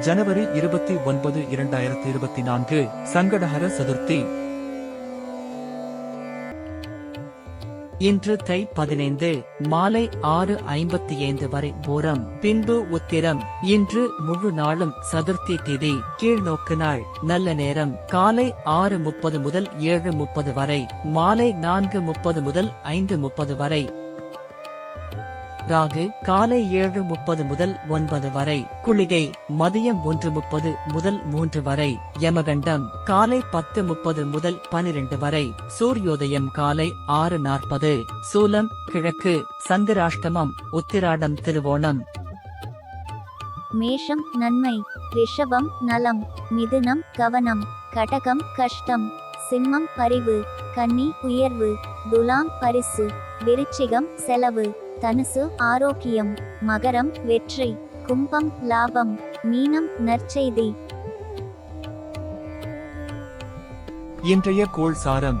ஜனவரி இருபத்தி ஒன்பது இரண்டாயிரத்தி இருபத்தி நான்கு சங்கடஹர சதுர்த்தி. இன்று தை பதினைந்து மாலை ஆறு ஐம்பத்தி ஐந்து வரை பூரம் பின்பு உத்திரம். இன்று முழு நாளும் சதுர்த்தி திதி கீழ்நோக்கு நாள் நல்ல நேரம். காலை ஆறு முப்பது முதல் ஏழு முப்பது வரை மாலை நான்கு முப்பது முதல் ஐந்து முப்பது வரை. ராகு காலை ஏழு முப்பது முதல் ஒன்பது வரை குளிகை மதியம் ஒன்று முப்பது முதல் மூன்று வரை யமகண்டம் காலை பத்து முப்பது முதல் பனிரெண்டு வரை சூரியோதயம் காலை ஆறு நாற்பது சூலம் கிழக்கு சந்திராஷ்டமம் உத்திராடம் திருவோணம். மேஷம் நன்மை ரிஷபம் நலம் மிதுனம் கவனம் கடகம் கஷ்டம் சிம்மம் பரிவு கன்னி உயர்வு துலாம் பரிசு விருச்சிகம் செலவு தனுசு ஆரோக்கியம் மகரம் வெற்றி கும்பம் லாபம் மீனம் நற்செய்தி. இன்றைய கோள் சாரம்